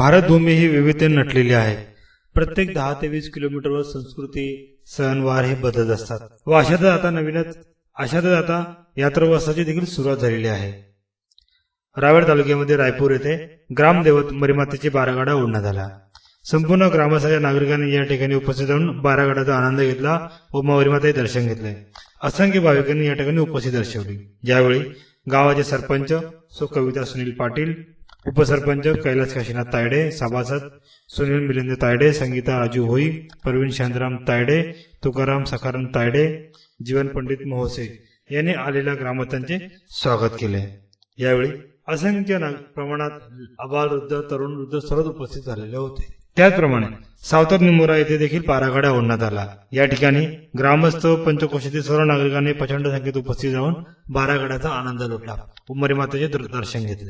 भारतभूमी ही विविधतेने नटलेली आहे. प्रत्येक दहा ते वीस किलोमीटरवर संस्कृती सणवार हे बदलत असतात. व अशातच आता नवीनच अशातच आता यात्रावासाची देखील सुरुवात झालेली आहे. रावेर तालुक्यामध्ये रायपूर येथे ग्रामदेवत मरीमातेची बारागाडा ओढण्यात आला. संपूर्ण ग्रामस्थाच्या नागरिकांनी या ठिकाणी उपस्थित राहून बारागाडाचा आनंद घेतला व मरीमाताचे दर्शन घेतले. असंख्य भाविकांनी या ठिकाणी उपस्थित दर्शवली. ज्यावेळी गावाचे सरपंच सो कविता सुनील पाटील उपसरपंच कैलास काशीनाथ तायडे सभासद सुनील मिलिंद तायडे संगीता राजू होई प्रवीण शांतराम तायडे तुकाराम सखाराम तायडे जीवन पंडित मोहसे यांनी आलेल्या ग्रामस्थांचे स्वागत केले. यावेळी असंख्य प्रमाणात अबाल वृद्ध तरुण वृद्ध सर्व उपस्थित झालेले होते. त्याचप्रमाणे सावतर निमोरा येथे देखील पारागाड्या ओढण्यात आला. या ठिकाणी ग्रामस्थ पंचकोशीतील पंचकोशातील सर्व नागरिकांनी प्रचंड संख्येत उपस्थित राहून बारागडाचा आनंद लुटला. उमरी मातेचे दर्शन घेतले.